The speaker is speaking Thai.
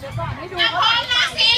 เดี๋ยวก่อนให้ดูเขาใส่